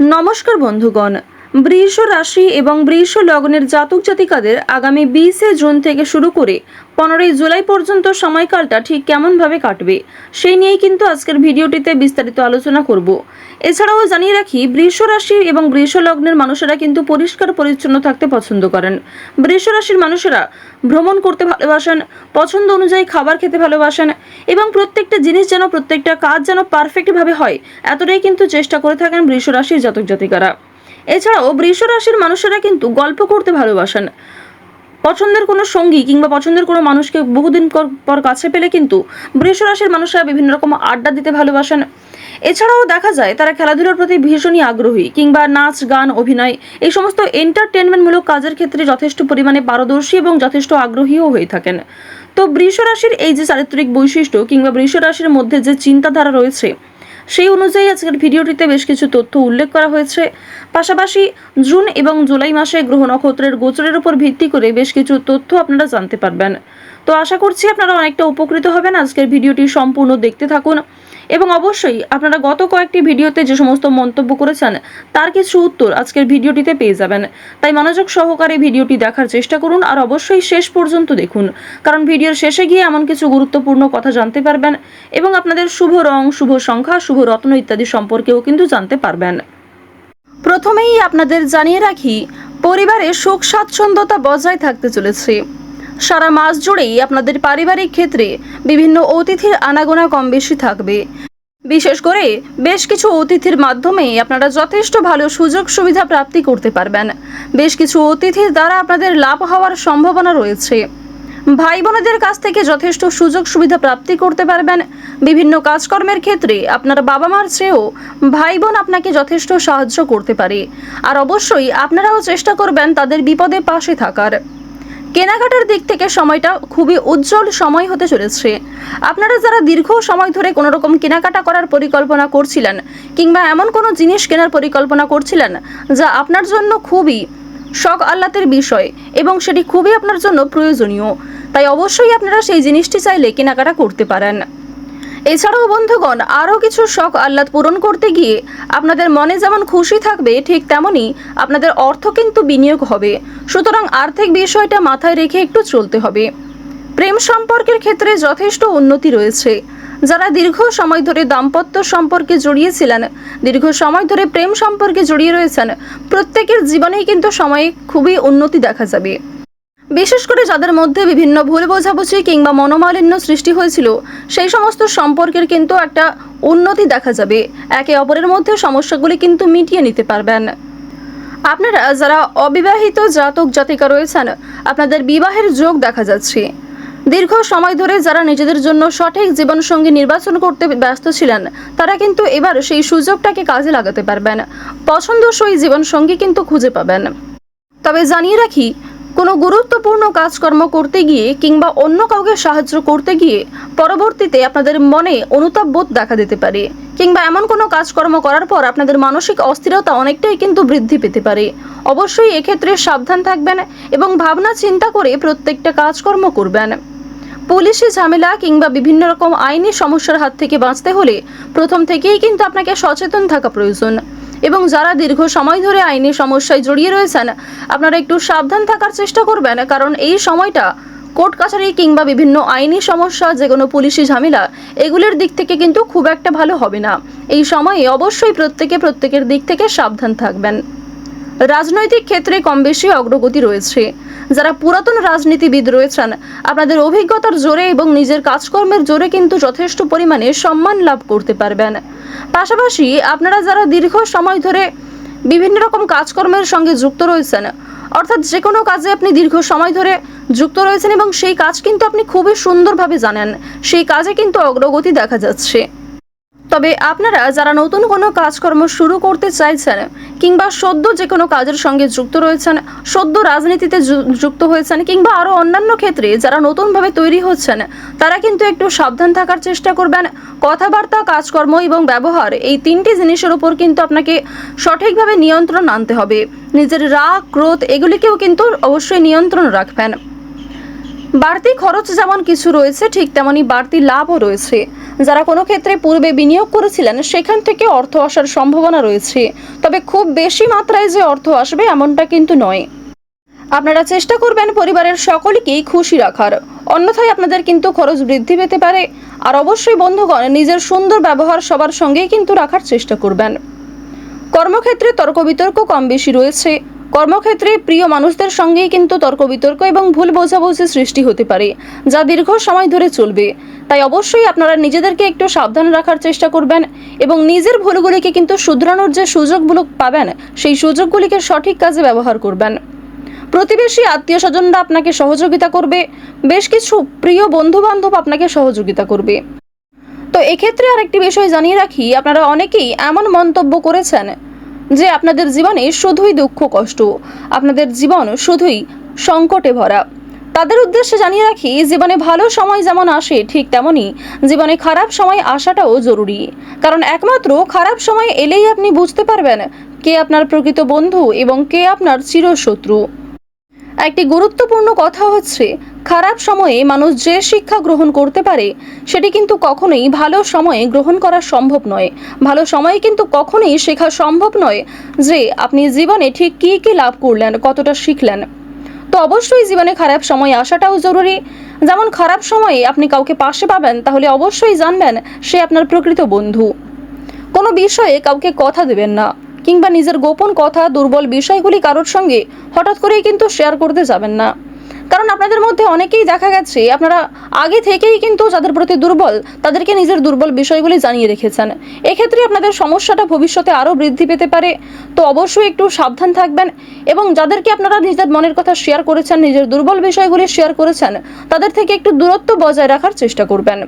নমস্কার বন্ধুগণ বৃষ রাশি এবং বৃষ লগ্নের জাতক জাতিকাদের আগামী বিশে জুন থেকে শুরু করে পনেরোই জুলাই পর্যন্ত সময়কালটা ঠিক কেমনভাবে কাটবে, সেই নিয়েই কিন্তু আজকের ভিডিওটিতে বিস্তারিত আলোচনা করব। এছাড়াও জানিয়ে রাখি, বৃষ রাশি এবং বৃষ লগ্নের মানুষেরা কিন্তু পরিষ্কার পরিচ্ছন্ন থাকতে পছন্দ করেন। বৃষ রাশির মানুষেরা ভ্রমণ করতে ভালোবাসেন, পছন্দ অনুযায়ী খাবার খেতে ভালোবাসেন এবং প্রত্যেকটা জিনিস যেন, প্রত্যেকটা কাজ যেন পারফেক্টভাবে হয়, এতটাই কিন্তু চেষ্টা করে থাকেন বৃষ রাশির জাতক জাতিকারা। এছাড়াও বৃষ রাশির মানুষেরা কিন্তু গল্প করতে ভালোবাসেন। পছন্দের কোনো সঙ্গী কিংবা পছন্দের কোনো মানুষকে বহুদিন পর কাছে পেলে কিন্তু বৃষ রাশির মানুষরা বিভিন্ন রকম আড্ডা দিতে ভালোবাসেন। এছাড়াও দেখা যায় তারা খেলাধুলার প্রতি ভীষণই আগ্রহী কিংবা নাচ, গান, অভিনয় এই সমস্ত এন্টারটেনমেন্টমূলক কাজের ক্ষেত্রে যথেষ্ট পরিমাণে পারদর্শী এবং যথেষ্ট আগ্রহীও হয়ে থাকেন। তো বৃষ রাশির এই যে চারিত্রিক বৈশিষ্ট্য কিংবা বৃষ রাশির মধ্যে যে চিন্তাধারা রয়েছে সেই অনুযায়ী আজকের ভিডিওটিতে বেশ কিছু তথ্য উল্লেখ করা হয়েছে। পাশাপাশি জুন এবং জুলাই মাসে গ্রহ নক্ষত্রের গোচরের উপর ভিত্তি করে বেশ কিছু তথ্য আপনারা জানতে পারবেন। তো আশা করছি আপনারা অনেকটা উপকৃত হবেন। আজকের ভিডিওটি সম্পূর্ণ দেখতে থাকুন। এবং অবশ্যই আপনারা গত কয়েকটি ভিডিওতে যে সমস্ত মন্তব্য করেছেন, তার কিছু উত্তর আজকের ভিডিওটিতে পেয়ে যাবেন। তাই মনোযোগ সহকারে ভিডিওটি দেখার চেষ্টা করুন আর অবশ্যই শেষ পর্যন্ত দেখুন, কারণ ভিডিওর শেষে গিয়ে এমন কিছু গুরুত্বপূর্ণ কথা জানতে পারবেন এবং আপনাদের শুভ রং, শুভ সংখ্যা, শুভ রত্ন ইত্যাদি সম্পর্কেও কিন্তু জানতে পারবেন। প্রথমেই আপনাদের জানিয়ে রাখি, পরিবারে সুখ স্বাচ্ছন্দ্যতা বজায় থাকতে চলেছে। সারা মাস জুড়েই আপনাদের পারিবারিক ক্ষেত্রে বিভিন্ন অতিথির আনাগোনা কম বেশি থাকবে। বিশেষ করে বেশ কিছু অতিথির মাধ্যমে আপনারা যথেষ্ট ভালো সুযোগ সুবিধা প্রাপ্তি করতে পারবেন। বেশ কিছু অতিথির দ্বারা আপনাদের লাভ হওয়ার সম্ভাবনা রয়েছে। ভাই বোনেদের কাছ থেকে যথেষ্ট সুযোগ সুবিধা প্রাপ্তি করতে পারবেন। বিভিন্ন কাজকর্মের ক্ষেত্রে আপনার বাবা মার চেয়েও ভাই বোন আপনাকে যথেষ্ট সাহায্য করতে পারে। আর অবশ্যই আপনারাও চেষ্টা করবেন তাদের বিপদে পাশে থাকার। কেনাকাটার দিক থেকে সময়টা খুবই উজ্জ্বল সময় হতে চলেছে। আপনারা যারা দীর্ঘ সময় ধরে কোনো রকম কেনাকাটা করার পরিকল্পনা করছিলেন কিংবা এমন কোনো জিনিস কেনার পরিকল্পনা করছিলেন যা আপনার জন্য খুবই শখ আহ্লাদের বিষয় এবং সেটি খুবই আপনার জন্য প্রয়োজনীয়, তাই অবশ্যই আপনারা সেই জিনিসটি চাইলে কেনাকাটা করতে পারেন। এছাড়াও বন্ধুগণ, আরও কিছু শখ আহ্লাদ পূরণ করতে গিয়ে আপনাদের মনে যেমন খুশি থাকবে, ঠিক তেমনই আপনাদের অর্থ কিন্তু বিনিয়োগ হবে। সুতরাং আর্থিক বিষয়টা মাথায় রেখে একটু চলতে হবে। প্রেম সম্পর্কের ক্ষেত্রে যথেষ্ট উন্নতি রয়েছে। যারা দীর্ঘ সময় ধরে দাম্পত্য সম্পর্কে জড়িয়েছিলেন, দীর্ঘ সময় ধরে প্রেম সম্পর্কে জড়িয়ে রয়েছেন, প্রত্যেকের জীবনেই কিন্তু সময়ে খুবই উন্নতি দেখা যাবে। বিশেষ করে যাদের মধ্যে বিভিন্ন ভুল বোঝাবুঝি কিংবা মনোমালিন্য সৃষ্টি হয়েছিল, সেই সমস্ত সম্পর্কের কিন্তু একটা উন্নতি দেখা যাবে। একে অপরের মধ্যে সমস্যাগুলি কিন্তু মিটিয়ে নিতে পারবেন। আপনারা যারা অবিবাহিত জাতক জাতিকা রয়েছেন, আপনাদের বিবাহের যোগ দেখা যাচ্ছে। দীর্ঘ সময় ধরে যারা নিজেদের জন্য সঠিক জীবনসঙ্গী নির্বাচন করতে ব্যস্ত ছিলেন, তারা কিন্তু এবার সেই সুযোগটাকে কাজে লাগাতে পারবেন। পছন্দসই জীবনসঙ্গী কিন্তু খুঁজে পাবেন। তবে জানিয়ে রাখি কোনো গুরুত্বপূর্ণ কাজকর্ম করতে গিয়ে কিংবা অন্য কাউকে সাহায্য করতে গিয়ে পরবর্তীতে আপনাদের মনে অনুতাপ বোধ দেখা দিতে পারে, কিংবা এমন কোনো কাজকর্ম করার পর আপনাদের মানসিক অস্থিরতা অনেকটাই কিন্তু বৃদ্ধি পেতে পারে। অবশ্যই এক্ষেত্রে সাবধান থাকবেন এবং ভাবনা চিন্তা করে প্রত্যেকটা কাজকর্ম করবেন। পুলিশি ঝামেলা কিংবা বিভিন্ন রকম আইনি সমস্যার হাত থেকে বাঁচতে হলে প্রথম থেকেই কিন্তু আপনাকে সচেতন থাকা প্রয়োজন। এবং যারা দীর্ঘ সময় ধরে আইনি সমস্যায় জড়িয়ে রয়েছেন, আপনারা একটু সাবধান থাকার চেষ্টা করবেন, কারণ এই সময়টা কোর্ট কাছারি কিংবা বিভিন্ন আইনি সমস্যা, যে কোনো পুলিশি ঝামেলা, এগুলির দিক থেকে কিন্তু খুব একটা ভালো হবে না। এই সময়ে অবশ্যই প্রত্যেকে প্রত্যেকের দিক থেকে সাবধান থাকবেন। রাজনৈতিক ক্ষেত্রে কম বেশি অগ্রগতি রয়েছে। যারা পুরাতন রাজনীতিবিদ রয়েছেন, আপনাদের অভিজ্ঞতার জোরে এবং নিজের কাজকর্মের জোরে কিন্তু যথেষ্ট পরিমাণে সম্মান লাভ করতে পারবেন। পাশাপাশি আপনারা যারা দীর্ঘ সময় ধরে বিভিন্ন রকম কাজকর্মের সঙ্গে যুক্ত রয়েছেন, অর্থাৎ যে কোনো কাজে আপনি দীর্ঘ সময় ধরে যুক্ত রয়েছেন এবং সেই কাজ কিন্তু আপনি খুবই সুন্দরভাবে জানেন, সেই কাজে কিন্তু অগ্রগতি দেখা যাচ্ছে। তবে আপনারা যারা নতুন কোনো কাজকর্ম শুরু করতে চাইছেন কিংবা সদ্য যে কোনো কাজের সঙ্গে যুক্ত রয়েছেন, সদ্য রাজনীতিতে যুক্ত হয়েছেন কিংবা আরও অন্যান্য ক্ষেত্রে যারা নতুনভাবে তৈরি হচ্ছেন, তারা কিন্তু একটু সাবধান থাকার চেষ্টা করবেন। কথাবার্তা, কাজকর্ম এবং ব্যবহার এই তিনটি জিনিসের উপর কিন্তু আপনাকে সঠিকভাবে নিয়ন্ত্রণ আনতে হবে। নিজের রাগ, ক্রোধ এগুলিকেও কিন্তু অবশ্যই নিয়ন্ত্রণ রাখবেন। বাড়তি খরচ যেমন কিছু রয়েছে, ঠিক তেমনই বাড়তি লাভও রয়েছে। যারা কোনো ক্ষেত্রে পূর্বে বিনিয়োগ করেছিলেন, সেখান থেকে অর্থ আসার সম্ভাবনা রয়েছে। তবে খুব বেশি মাত্রায় যে অর্থ আসবে, এমনটা কিন্তু নয়। আপনারা চেষ্টা করবেন পরিবারের সকলকেই খুশি রাখার। অন্যথায় আপনাদের কিন্তু খরচ বৃদ্ধি পেতে পারে। আর অবশ্যই বন্ধুগণ, নিজের সুন্দর ব্যবহার সবার সঙ্গেই কিন্তু রাখার চেষ্টা করবেন। কর্মক্ষেত্রে তর্ক বিতর্ক কম বেশি রয়েছে। কর্মক্ষেত্রে প্রিয় মানুষদের সঙ্গেই কিন্তু তর্ক বিতর্ক এবং ভুল বোঝাবুঝি সৃষ্টি হতে পারে, যা দীর্ঘ সময় ধরে চলবে। তাই অবশ্যই আপনারা নিজেদেরকে একটু সাবধান রাখার চেষ্টা করবেন এবং নিজের ভুলগুলিকে কিন্তু শুধরানোর যে সুযোগগুলো পাবেন, সেই সুযোগগুলিকে সঠিক কাজে ব্যবহার করবেন। প্রতিবেশী আত্মীয় স্বজনরা আপনাকে সহযোগিতা করবে, বেশ কিছু প্রিয় বন্ধু বান্ধব আপনাকে সহযোগিতা করবে। তো এক্ষেত্রে আরেকটি বিষয় জানিয়ে রাখি, আপনারা অনেকেই এমন মন্তব্য করেছেন যে আপনাদের জীবনে শুধুই দুঃখ, কষ্ট, আপনাদের জীবন শুধুই সংকটে ভরা। তাদের উদ্দেশ্যে জানিয়ে রাখি, জীবনে ভালো সময় যেমন আসে, ঠিক তেমনই জীবনে খারাপ সময় আসাটাও জরুরি। কারণ একমাত্র খারাপ সময় এলেই আপনি বুঝতে পারবেন কে আপনার প্রকৃত বন্ধু এবং কে আপনার চিরশত্রু। একটি গুরুত্বপূর্ণ কথা হচ্ছে খারাপ সময়ে মানুষ যে শিক্ষা গ্রহণ করতে পারে, সেটি কিন্তু কখনোই ভালো সময়ে গ্রহণ করা সম্ভব নয়। ভালো সময়ে কিন্তু কখনোই শেখা সম্ভব নয় যে আপনি জীবনে ঠিক কী কী লাভ করলেন, কতটা শিখলেন। তো অবশ্যই জীবনে খারাপ সময় আসাটাও জরুরি। যেমন খারাপ সময়ে আপনি কাউকে পাশে পাবেন, তাহলে অবশ্যই জানবেন সে আপনার প্রকৃত বন্ধু। কোনো বিষয়ে কাউকে কথা দেবেন না, কিংবা নিজের গোপন কথা, দুর্বল বিষয়গুলি কারোর সঙ্গে হঠাৎ করেই কিন্তু শেয়ার করতে যাবেন না। কারণ আপনাদের মধ্যে অনেকেই দেখা গেছে, আপনারা আগে থেকেই কিন্তু যাদের প্রতি দুর্বল, তাদেরকে নিজের দুর্বল বিষয়গুলি জানিয়ে রেখেছেন। এক্ষেত্রে আপনাদের সমস্যাটা ভবিষ্যতে আরও বৃদ্ধি পেতে পারে, তো অবশ্যই একটু সাবধান থাকবেন এবং যাদেরকে আপনারা নিজের মনের কথা শেয়ার করেছেন, নিজের দুর্বল বিষয়গুলি শেয়ার করেছেন, তাদের থেকে একটু দূরত্ব বজায় রাখার চেষ্টা করবেন।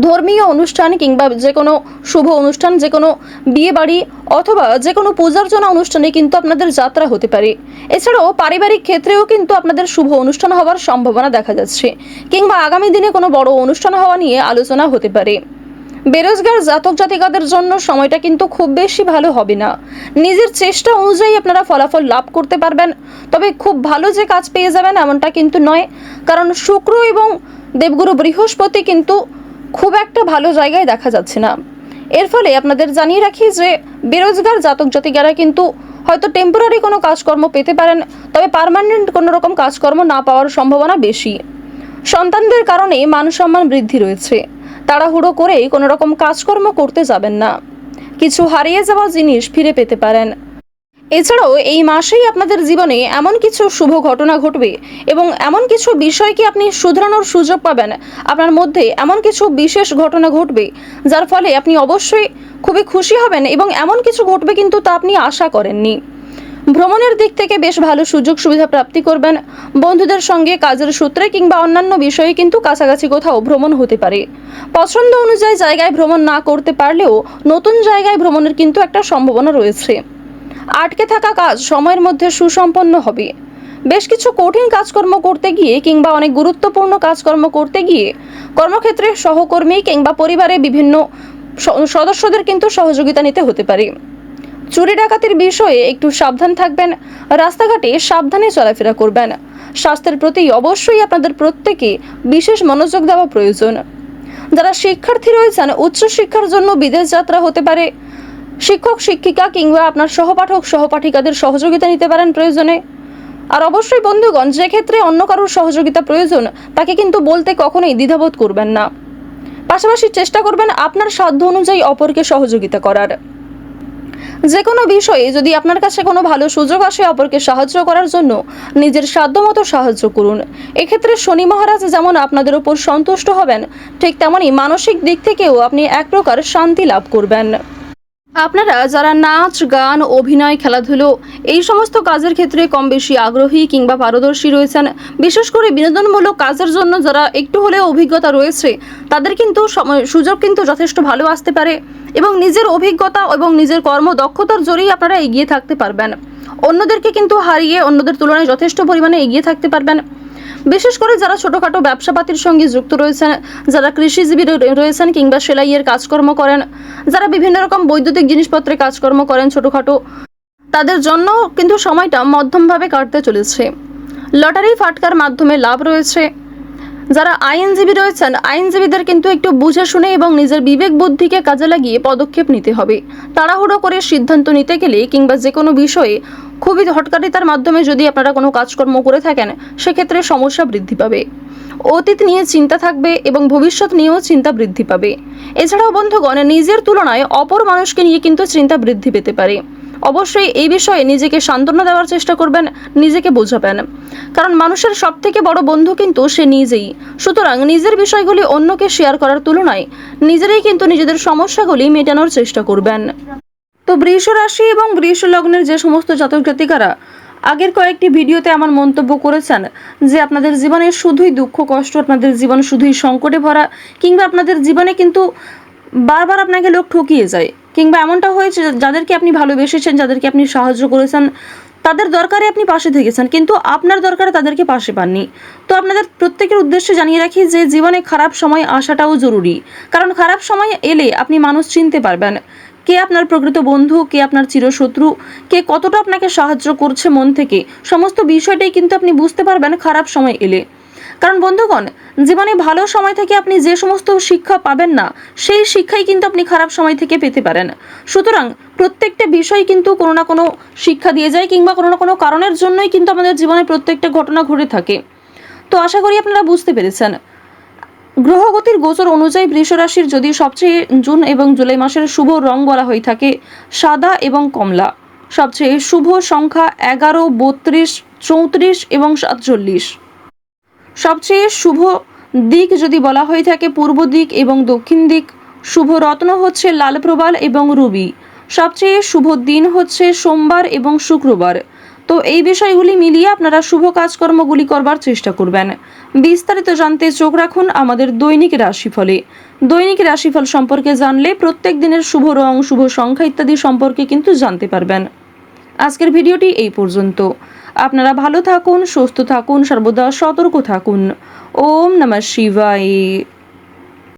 ধর্মীয় অনুষ্ঠান কিংবা যে কোনো শুভ অনুষ্ঠান, যে কোনো বিয়ে বাড়ি অথবা যে কোনো পূজার্চনা অনুষ্ঠানে কিন্তু আপনাদের যাত্রা হতে পারে। এছাড়াও পারিবারিক ক্ষেত্রেও কিন্তু আপনাদের শুভ অনুষ্ঠান হওয়ার সম্ভাবনা দেখা যাচ্ছে কিংবা আগামী দিনে কোনো বড় অনুষ্ঠান হওয়া নিয়ে আলোচনা হতে পারে। বেরোজগার জাতক জাতিকাদের জন্য সময়টা কিন্তু খুব বেশি ভালো হবে না। নিজের চেষ্টা অনুযায়ী আপনারা ফলাফল লাভ করতে পারবেন, তবে খুব ভালো যে কাজ পেয়ে যাবেন এমনটা কিন্তু নয়। কারণ শুক্র এবং দেবগুরু বৃহস্পতি কিন্তু খুব একটা ভালো জায়গায় দেখা যাচ্ছে না। এর ফলে আপনাদের জানিয়ে রাখি যে বেরোজগার জাতক জাতিকারা কিন্তু হয়তো টেম্পোরারি কোনো কাজকর্ম পেতে পারেন, তবে পার্মানেন্ট কোনো রকম কাজকর্ম না পাওয়ার সম্ভাবনা বেশি। সন্তানদের কারণে মান সম্মান বৃদ্ধি রয়েছে। তাড়াহুড়ো করে কোনো রকম কাজকর্ম করতে যাবেন না। কিছু হারিয়ে যাওয়া জিনিস ফিরে পেতে পারেন। এছাড়াও এই মাসেই আপনাদের জীবনে এমন কিছু শুভ ঘটনা ঘটবে এবং এমন কিছু বিষয়কে আপনি শুধরানোর সুযোগ পাবেন? আপনার মধ্যে এমন কিছু বিশেষ ঘটনা ঘটবে যার ফলে আপনি অবশ্যই খুবই খুশি হবেন এবং এমন কিছু ঘটবে কিন্তু তা আপনি আশা করেননি। ভ্রমণের দিক থেকে বেশ ভালো সুযোগ সুবিধা প্রাপ্তি করবেন। বন্ধুদের সঙ্গে কাজের সূত্রে কিংবা অন্যান্য বিষয়ে কিন্তু কাছাকাছি কোথাও ভ্রমণ হতে পারে। পছন্দ অনুযায়ী জায়গায় ভ্রমণ না করতে পারলেও নতুন জায়গায় ভ্রমণের কিন্তু একটা সম্ভাবনা রয়েছে। আটকে থাকা কাজ সময়ের মধ্যে সুসম্পন্ন হবে। বেশ কিছু কঠিন কাজকর্ম করতে গিয়ে কিংবা অনেক গুরুত্বপূর্ণ কাজকর্ম করতে গিয়ে কর্মক্ষেত্রে সহকর্মী কিংবা পরিবারে বিভিন্ন সদস্যদের কিন্তু সহযোগিতা নিতে হতে পারে। চুরি ডাকাতির বিষয়ে একটু সাবধান থাকবেন, রাস্তাঘাটে সাবধানে চলাফেরা করবেন। স্বাস্থ্যের প্রতি অবশ্যই আপনাদের প্রত্যেকে বিশেষ মনোযোগ দেওয়া প্রয়োজন। যারা শিক্ষার্থী রয়েছেন, উচ্চশিক্ষার জন্য বিদেশ যাত্রা হতে পারে শিক্ষক, শিক্ষিকা কিংবা আপনার সহপাঠক, সহপাঠিকাদের সহযোগিতা নিতে পারেন প্রয়োজনে। আর অবশ্যই বন্ধুগণ যে ক্ষেত্রে অন্য কারোর সহযোগিতা প্রয়োজন, তাকে কিন্তু বলতে কখনোই দ্বিধাবোধ করবেন না। পাশাপাশি চেষ্টা করবেন আপনার সাধ্য অনুযায়ী অপরকে সহযোগিতা করার। যে কোনো বিষয়ে যদি আপনার কাছে কোনো ভালো সুযোগ আসে অপরকে সাহায্য করার জন্য, নিজের সাধ্যমতো সাহায্য করুন। এক্ষেত্রে শনি মহারাজ যেমন আপনাদের উপর সন্তুষ্ট হবেন, ঠিক তেমনই মানসিক দিক থেকেও আপনি এক প্রকার শান্তি লাভ করবেন। আপনারা যারা নাচ, গান, অভিনয়, খেলাধুলো এই সমস্ত কাজের ক্ষেত্রে কম বেশি আগ্রহী কিংবা পারদর্শী রয়েছেন, বিশেষ করে বিনোদনমূলক কাজের জন্য যারা একটু হলেও অভিজ্ঞতা রয়েছে, তাদের কিন্তু সুযোগ কিন্তু যথেষ্ট ভালো আসতে পারে এবং নিজের অভিজ্ঞতা এবং নিজের কর্মদক্ষতার জোরেই আপনারা এগিয়ে থাকতে পারবেন। অন্যদেরকে কিন্তু হারিয়ে অন্যদের তুলনায় যথেষ্ট পরিমাণে এগিয়ে থাকতে পারবেন। বিশেষ করে যারা ছোটোখাটো ব্যবসাপাতির সঙ্গে যুক্ত রয়েছেন, যারা কৃষিজীবী রয়েছেন কিংবা সেলাইয়ের কাজকর্ম করেন, যারা বিভিন্ন রকম বৈদ্যুতিক জিনিসপত্রে কাজকর্ম করেন ছোটোখাটো, তাদের জন্য কিন্তু সময়টা মধ্যমভাবে কাটতে চলেছে। লটারি ফাটকার মাধ্যমে লাভ রয়েছে। যারা আইনজীবী রয়েছেন, আইনজীবীদের কিন্তু একটু বুঝে শুনে এবং নিজের বিবেক বুদ্ধিকে কাজে লাগিয়ে পদক্ষেপ নিতে হবে। তাড়াহুড়ো করে সিদ্ধান্ত নিতে গেলে কিংবা যে কোনো বিষয়ে খুবই হটকারিতার মাধ্যমে যদি আপনারা কোনো কাজকর্ম করে থাকেন, সেক্ষেত্রে সমস্যা বৃদ্ধি পাবে। অতীত নিয়ে চিন্তা থাকবে এবং ভবিষ্যৎ নিয়েও চিন্তা বৃদ্ধি পাবে। এছাড়াও বন্ধুগণ, নিজের তুলনায় অপর মানুষকে নিয়ে কিন্তু চিন্তা বৃদ্ধি পেতে পারে। অবশ্যই এই বিষয়ে নিজেকে সান্ত্বনা দেওয়ার চেষ্টা করবেন, নিজেকে বোঝাবেন। কারণ মানুষের সব থেকে বড় বন্ধু কিন্তু সে নিজেই। সুতরাং নিজের বিষয়গুলি অন্যকে শেয়ার করার তুলনায় নিজেরাই কিন্তু নিজেদের সমস্যাগুলি মেটানোর চেষ্টা করবেন। তো বৃষ রাশি এবং বৃষ লগ্নের যে সমস্ত জাতক জাতিকারা, আগের কয়েকটি ভিডিওতে আমার মন্তব্য করেছেন যে আপনাদের জীবনে শুধুই দুঃখ, কষ্ট, আপনাদের জীবন শুধুই সংকটে ভরা, কিংবা আপনাদের জীবনে কিন্তু বারবার আপনাকে লোক ঠকিয়ে যায়। কিংবা এমনটা হয়েছে যাদেরকে আপনি ভালোবেসেছেন, যাদেরকে আপনি সাহায্য করেছেন, তাদের দরকারে আপনি পাশে থেকেছেন, কিন্তু আপনার দরকারে তাদেরকে পাশে পাননি। তো আপনাদের প্রত্যেকের উদ্দেশ্যে জানিয়ে রাখি যে জীবনে খারাপ সময় আসাটাও জরুরি। কারণ খারাপ সময় এলে আপনি মানুষ চিনতে পারবেন কে আপনার প্রকৃত বন্ধু, কে আপনার চিরশত্রু, কে কতটা আপনাকে সাহায্য করছে মন থেকে। সমস্ত বিষয়টাই কিন্তু আপনি বুঝতে পারবেন খারাপ সময় এলে। কারণ বন্ধুগণ, জীবনে ভালো সময় থেকে আপনি যে সমস্ত শিক্ষা পাবেন না, সেই শিক্ষাই কিন্তু আপনি খারাপ সময় থেকে পেতে পারেন। সুতরাং প্রত্যেকটা বিষয় কিন্তু কোনো না কোনো শিক্ষা দিয়ে যায় কিংবা কোনো না কোনো কারণের জন্যই কিন্তু আমাদের জীবনে প্রত্যেকটা ঘটনা ঘটে থাকে। তো আশা করি আপনারা বুঝতে পেরেছেন। গ্রহগতির গোচর অনুযায়ী বৃষ রাশির যদি সবচেয়ে জুন এবং জুলাই মাসের শুভ রং বলা হয়ে থাকে, সাদা এবং কমলা। সবচেয়ে শুভ সংখ্যা এগারো, বত্রিশ, চৌত্রিশ এবং সাতচল্লিশ। সবচেয়ে শুভ দিক যদি বলা হয়ে থাকে, পূর্ব দিক এবং দক্ষিণ দিক, শুভ রত্ন হচ্ছে লাল প্রবাল এবং রুবি। সবচেয়ে শুভ দিন হচ্ছে সোমবার এবং শুক্রবার। তো এই বিষয়গুলি মিলিয়ে আপনারা শুভ কাজকর্মগুলি করবার চেষ্টা করবেন। বিস্তারিত জানতে চোখ রাখুন আমাদের দৈনিক রাশিফলে। দৈনিক রাশিফল সম্পর্কে জানলে প্রত্যেক দিনের শুভ রং, শুভ সংখ্যা ইত্যাদি সম্পর্কে কিন্তু জানতে পারবেন। আজকের ভিডিওটি এই পর্যন্ত। আপনারা ভালো থাকুন সুস্থ থাকুন সর্বদা সতর্ক থাকুন। ওম নমঃ শিবায়।